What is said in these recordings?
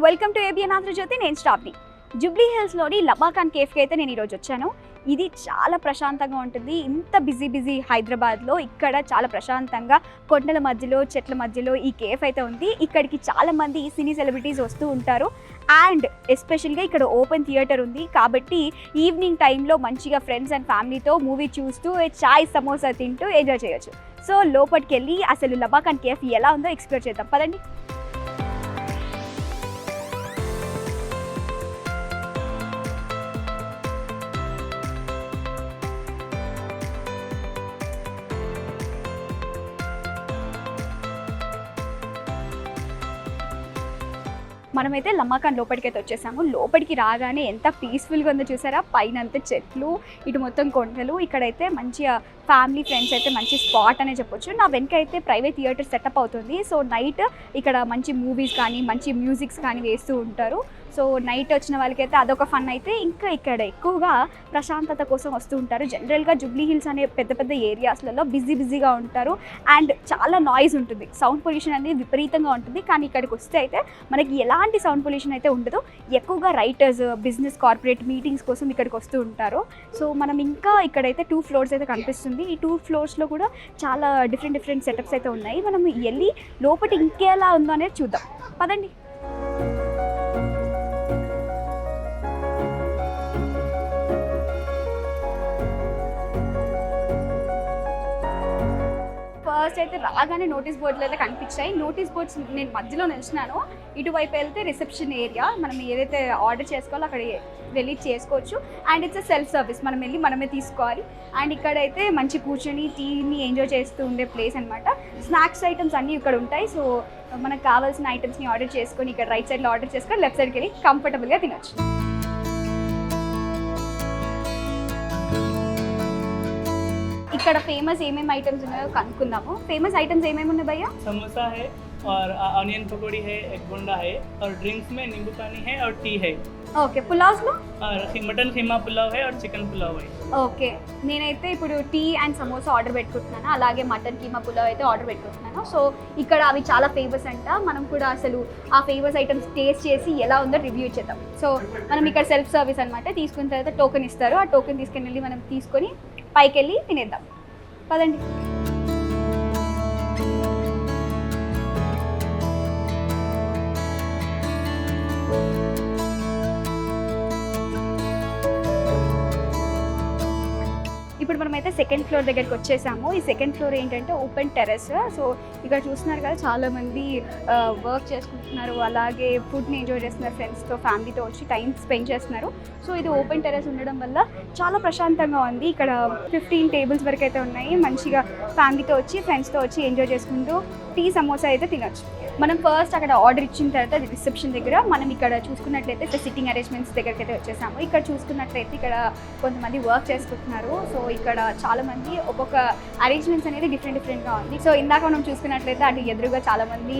Welcome to ABN Andhra Jyothi నేను స్టాప్ని Jubilee హిల్స్లోని లబాఖాన్ కేఫ్కి అయితే నేను ఈరోజు వచ్చాను. ఇది చాలా ప్రశాంతంగా ఉంటుంది. ఇంత బిజీ బిజీ హైదరాబాద్లో ఇక్కడ చాలా ప్రశాంతంగా కొండల మధ్యలో చెట్ల మధ్యలో ఈ కేఫ్ అయితే ఉంది. ఇక్కడికి చాలా మంది సినీ సెలబ్రిటీస్ వస్తూ ఉంటారు. అండ్ ఎస్పెషల్గా ఇక్కడ ఓపెన్ థియేటర్ ఉంది. కాబట్టి ఈవినింగ్ టైంలో మంచిగా ఫ్రెండ్స్ అండ్ ఫ్యామిలీతో మూవీ చూస్తూ చాయ్ సమోసా తింటూ ఎంజాయ్ చేయొచ్చు. సో లోపలికి వెళ్ళి అసలు లబాఖాన్ కేఫ్ ఎలా ఉందో ఎక్స్ప్లోర్ చేద్దాం. పదండి. మనమైతే లమ్మాకాన్ లోపలికి అయితే వచ్చేసాము. లోపలికి రాగానే ఎంత పీస్ఫుల్గా ఉందో చూసారా? పైన అంతా చెట్లు ఇటు మొత్తం కొండలు ఇక్కడైతే మంచిగా ఫ్యామిలీ ఫ్రెండ్స్ అయితే మంచి స్పాట్ అనే చెప్పొచ్చు. నా వెనక అయితే ప్రైవేట్ థియేటర్ సెటప్ అవుతుంది. సో నైట్ ఇక్కడ మంచి మూవీస్ కానీ మంచి మ్యూజిక్స్ కానీ వేస్తూ ఉంటారు. సో నైట్ వచ్చిన వాళ్ళకైతే అదొక ఫన్ అయితే. ఇంకా ఇక్కడ ఎక్కువగా ప్రశాంతత కోసం వస్తూ ఉంటారు. జనరల్గా జూబ్లీ హిల్స్ అనే పెద్ద పెద్ద ఏరియాస్లలో బిజీ బిజీగా ఉంటారు. అండ్ చాలా నాయిస్ ఉంటుంది. సౌండ్ పొల్యూషన్ అనేది విపరీతంగా ఉంటుంది. కానీ ఇక్కడికి వస్తే అయితే మనకి ఎలాంటి సౌండ్ పొల్యూషన్ అయితే ఉండదు. ఎక్కువగా రైటర్స్ బిజినెస్ కార్పొరేట్ మీటింగ్స్ కోసం ఇక్కడికి వస్తూ ఉంటారు. సో మనం ఇంకా ఇక్కడైతే టూ ఫ్లోర్స్ అయితే కనిపిస్తుంది. ఈ టూ ఫ్లోర్స్లో కూడా చాలా డిఫరెంట్ డిఫరెంట్ సెటప్స్ అయితే ఉన్నాయి. మనం వెళ్ళి లోపల ఇంకేలా ఉందో అనేది చూద్దాం. పదండి. ఫస్ట్ అయితే రాగానే నోటీస్ బోర్డులు అయితే కనిపించాయి. నోటీస్ బోర్డ్స్ నేను మధ్యలో నిలిచినాను ఇటువైపు వెళ్తే రిసెప్షన్ ఏరియా మనం ఏదైతే ఆర్డర్ చేసుకోవాలో అక్కడ వెళ్ళి చేసుకోవచ్చు. అండ్ ఇట్స్ సెల్ఫ్ సర్వీస్ మనం వెళ్ళి మనమే తీసుకోవాలి. అండ్ ఇక్కడైతే మంచి కూర్చొని టీని ఎంజాయ్ చేస్తూ ఉండే ప్లేస్ అనమాట స్నాక్స్ ఐటమ్స్ అన్నీ ఇక్కడ ఉంటాయి. సో మనకు కావాల్సిన ఐటమ్స్ని ఆర్డర్ చేసుకొని ఇక్కడ రైట్ సైడ్లో ఆర్డర్ చేసుకొని లెఫ్ట్ సైడ్కి వెళ్ళి కంఫర్టబుల్గా తినొచ్చు. ఇక్కడ ఫేమస్ ఏమేమి ఐటమ్స్ ఉన్నాయో కనుక్కుందాము ఫేమస్ ఐటమ్స్ ఏమేమి ఉన్నాయి భయ్యా समोसा है और ऑनियन पकौड़ी है एक गुंडा है और ड्रिंक्स में नींबू पानी है और टी है ఓకే పులావ్స్లో और खी- मटन खीमा पुलाव है और चिकन पुलाव है ఓకే నేనైతే ఇప్పుడు టీ అండ్ సమోసా ఆర్డర్ పెట్టుకుంటున్నాను అలాగే మటన్ కీమా పులావ్ అయితే ఆర్డర్ పెట్టుకుంటున్నాను సో ఇక్కడ అవి చాలా ఫేమస్ అంట మనం కూడా అసలు ఆ ఫేమస్ ఐటమ్స్ టేస్ట్ చేసి ఎలా ఉందో రివ్యూ చేద్దాం సో మనం ఇక్కడ సెల్ఫ్ సర్వీస్ అనమాట తీసుకున్న తర్వాత టోకెన్ ఇస్తారు ఆ టోకెన్ తీసుకుని వెళ్ళి మనం తీసుకొని పైకి వెళ్ళి తినేద్దాం పదండి. ఇప్పుడు మనమైతే సెకండ్ ఫ్లోర్ దగ్గరికి వచ్చేసాము. ఈ సెకండ్ ఫ్లోర్ ఏంటంటే ఓపెన్ టెర్రస్ సో ఇక్కడ చూస్తున్నారు కదా చాలా మంది వర్క్ చేసుకుంటున్నారు. అలాగే ఫుడ్ని ఎంజాయ్ చేస్తున్నారు ఫ్రెండ్స్తో ఫ్యామిలీతో వచ్చి టైం స్పెండ్ చేస్తున్నారు. సో ఇది ఓపెన్ టెర్రస్ ఉండడం వల్ల చాలా ప్రశాంతంగా ఉంది. ఇక్కడ ఫిఫ్టీన్ టేబుల్స్ వరకు అయితే ఉన్నాయి. మంచిగా ఫ్యామిలీతో వచ్చి ఫ్రెండ్స్తో వచ్చి ఎంజాయ్ చేసుకుంటూ టీ సమోసా అయితే తినొచ్చు. మనం ఫస్ట్ అక్కడ ఆర్డర్ ఇచ్చిన తర్వాత రిసెప్షన్ దగ్గర మనం ఇక్కడ చూసుకున్నట్లయితే సిట్టింగ్ అరేంజ్మెంట్స్ దగ్గరికి అయితే వచ్చేసాము. ఇక్కడ చూసుకున్నట్లయితే ఇక్కడ కొంతమంది వర్క్ చేసుకుంటున్నారు. సో ఇక్కడ చాలామంది ఒక్కొక్క అరేంజ్మెంట్స్ అనేది డిఫరెంట్ డిఫరెంట్గా ఉంది. సో ఇందాక మనం చూసుకున్నట్లయితే అటు ఎదురుగా చాలా మంది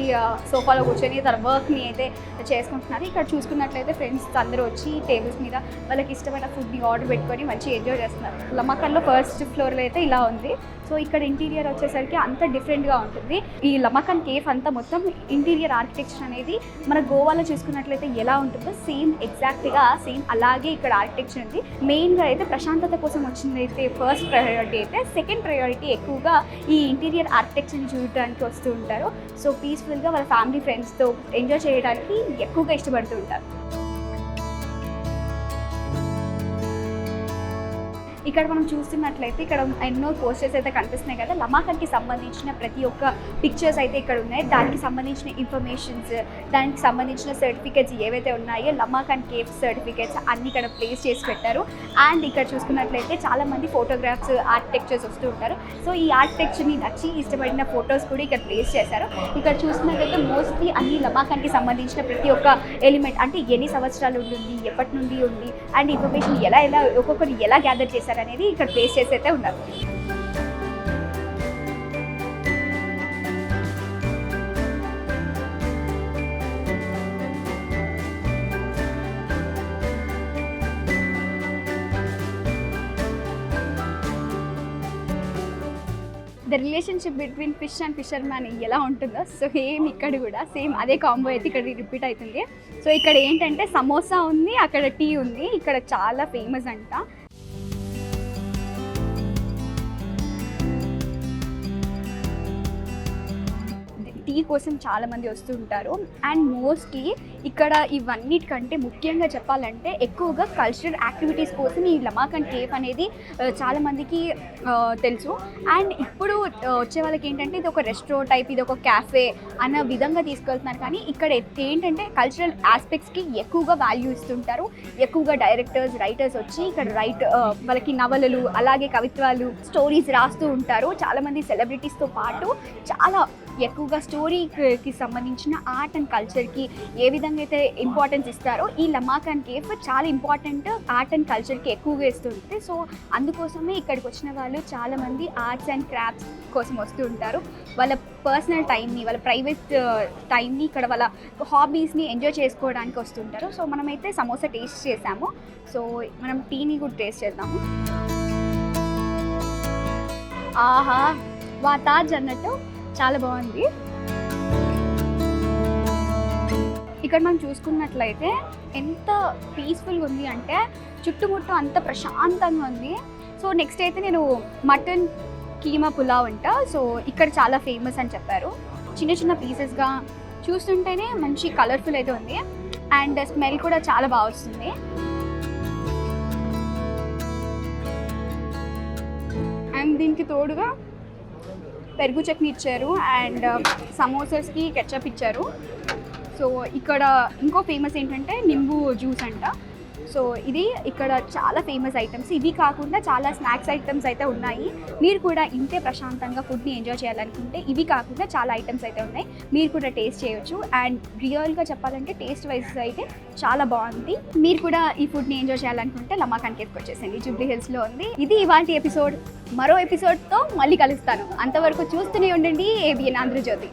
సోఫాలో కూర్చొని తన వర్క్ని అయితే చేసుకుంటున్నారు. ఇక్కడ చూసుకున్నట్లయితే ఫ్రెండ్స్ అందరూ వచ్చి టేబుల్స్ మీద వాళ్ళకి ఇష్టమైన ఫుడ్ని ఆర్డర్ పెట్టుకొని మంచి ఎంజాయ్ చేస్తున్నారు. లమకల్లో ఫస్ట్ ఫ్లోర్లో అయితే ఇలా ఉంది. సో ఇక్కడ ఇంటీరియర్ వచ్చేసరికి అంత డిఫరెంట్గా ఉంటుంది. ఈ లమకన్ కేఫ్ అంతా మొత్తం ఇంటీరియర్ ఆర్కిటెక్చర్ అనేది మన గోవాలో చూసుకున్నట్లయితే ఎలా ఉంటుందో సేమ్ ఎగ్జాక్ట్గా సేమ్ అలాగే ఇక్కడ ఆర్కిటెక్చర్ ఉంది. మెయిన్గా అయితే ప్రశాంతత కోసం వచ్చిందైతే ఫస్ట్ ప్రయారిటీ అయితే సెకండ్ ప్రయారిటీ ఎక్కువగా ఈ ఇంటీరియర్ ఆర్కిటెక్చర్ని చూడటానికి వస్తూ ఉంటారు. సో పీస్ఫుల్గా వాళ్ళ ఫ్యామిలీ ఫ్రెండ్స్తో ఎంజాయ్ చేయడానికి ఎక్కువగా ఇష్టపడుతూ ఉంటారు. ఇక్కడ మనం చూస్తున్నట్లయితే ఇక్కడ ఎన్నో పోస్టర్స్ అయితే కనిపిస్తున్నాయి కదా. లమాకన్కి సంబంధించిన ప్రతి ఒక్క పిక్చర్స్ అయితే ఇక్కడ ఉన్నాయి. దానికి సంబంధించిన ఇన్ఫర్మేషన్స్ దానికి సంబంధించిన సర్టిఫికేట్స్ ఏవైతే ఉన్నాయో లమాకన్ కేఫ్ సర్టిఫికేట్స్ అన్ని ఇక్కడ ప్లేస్ చేసి పెట్టారు. అండ్ ఇక్కడ చూసుకున్నట్లయితే చాలా మంది ఫోటోగ్రాఫ్స్ ఆర్కిటెక్చర్స్ వస్తూ ఉంటారు. సో ఈ ఆర్కిటెక్చర్ని నచ్చి ఇష్టపడిన ఫోటోస్ కూడా ఇక్కడ ప్లేస్ చేశారు. ఇక్కడ చూసినట్లయితే మోస్ట్లీ అన్ని లమాకాన్కి సంబంధించిన ప్రతి ఒక్క ఎలిమెంట్ అంటే ఎన్ని సంవత్సరాలు ఉంటుంది ఎప్పటి నుండి ఉంది అండ్ ఇన్ఫర్మేషన్ ఎలా ఎలా ఒక్కొక్కరు ఎలా గ్యాదర్ చేశారు. అనేది ఇక్కడ ప్లేస్ చేసి అయితే ఉన్నారు. The relationship between fish and fisherman ఎలా ఉంటుందో సో సేమ్ ఇక్కడ కూడా సేమ్ అదే కాంబో అయితే ఇక్కడ రిపీట్ అవుతుంది. సో ఇక్కడ ఏంటంటే సమోసా ఉంది అక్కడ టీ ఉంది ఇక్కడ చాలా ఫేమస్ అంట. కోసం చాలా మంది వస్తుంటారు అండ్ మోస్ట్లీ ఇక్కడ ఇవన్నిటికంటే ముఖ్యంగా చెప్పాలంటే ఎక్కువగా కల్చరల్ యాక్టివిటీస్ కోసం ఈ లమాకన్ కేఫ్ అనేది చాలామందికి తెలుసు. అండ్ ఇప్పుడు వచ్చే వాళ్ళకి ఏంటంటే ఇది ఒక రెస్టారెంట్ టైప్ ఇది ఒక క్యాఫే అన్న విధంగా తీసుకెళ్తున్నారు. కానీ ఇక్కడ ఏంటంటే కల్చరల్ ఆస్పెక్ట్స్కి ఎక్కువగా వాల్యూ ఇస్తుంటారు. ఎక్కువగా డైరెక్టర్స్ రైటర్స్ వచ్చి ఇక్కడ రైట్ వాళ్ళకి నవలలు అలాగే కవిత్వాలు స్టోరీస్ రాస్తూ ఉంటారు. చాలామంది సెలబ్రిటీస్తో పాటు చాలా ఎక్కువగా స్టోరీకి సంబంధించిన ఆర్ట్ అండ్ కల్చర్కి ఏ విధంగా అయితే ఇంపార్టెన్స్ ఇస్తారో. ఈ లమాకాన్ కేఫ్ చాలా ఇంపార్టెంట్ ఆర్ట్ అండ్ కల్చర్కి ఎక్కువగా ఇస్తుంది సో అందుకోసమే ఇక్కడికి వచ్చిన వాళ్ళు చాలామంది ఆర్ట్స్ అండ్ క్రాఫ్ట్స్ కోసం వస్తూ ఉంటారు. వాళ్ళ పర్సనల్ టైంని వాళ్ళ ప్రైవేట్ టైంని uh, ఇక్కడ వాళ్ళ హాబీస్ని ఎంజాయ్ చేసుకోవడానికి వస్తుంటారు సో మనమైతే సమోసా టేస్ట్ చేసాము. సో మనం టీని కూడా టేస్ట్ చేద్దాము. ఆహా! వా తాజ్ అన్నట్టు. చాలా బాగుంది. ఇక్కడ మనం చూసుకున్నట్లయితే ఎంత పీస్ఫుల్గా ఉంది అంటే చుట్టుముట్టు అంత ప్రశాంతంగా ఉంది. సో నెక్స్ట్ అయితే నేను మటన్ కీమా పులావ్ అంట. సో ఇక్కడ చాలా ఫేమస్ అని చెప్పారు. చిన్న చిన్న పీసెస్గా చూస్తుంటేనే మంచి కలర్ఫుల్ అయితే ఉంది. అండ్ స్మెల్ కూడా చాలా బాగా వస్తుంది. అండ్ దీనికి తోడుగా పెరుగు చట్నీ ఇచ్చారు. అండ్ uh, సమోసాస్కి కెచ్చప్ ఇచ్చారు. సో ఇక్కడ ఇంకో ఫేమస్ ఏంటంటే నింబు జ్యూస్ అంట. సో ఇది ఇక్కడ చాలా ఫేమస్ ఐటమ్స్ ఇవి కాకుండా చాలా స్నాక్స్ ఐటమ్స్ అయితే ఉన్నాయి. మీరు కూడా ఇంతే ప్రశాంతంగా ఫుడ్ని ఎంజాయ్ చేయాలనుకుంటే ఇవి కాకుండా చాలా ఐటమ్స్ అయితే ఉన్నాయి. మీరు కూడా టేస్ట్ చేయొచ్చు. అండ్ రియల్గా చెప్పాలంటే టేస్ట్ వైజ్ అయితే చాలా బాగుంది. మీరు కూడా ఈ ఫుడ్ని ఎంజాయ్ చేయాలనుకుంటే లమాకాన్ కేఫ్కి వచ్చేసండి జూబ్లీ హిల్స్లో ఉంది. ఇది ఇవాంటి ఎపిసోడ్ మరో ఎపిసోడ్తో మళ్ళీ కలుస్తాను. అంతవరకు చూస్తూనే ఉండండి. ఏబిఎన్ ఆంధ్రజ్యోతి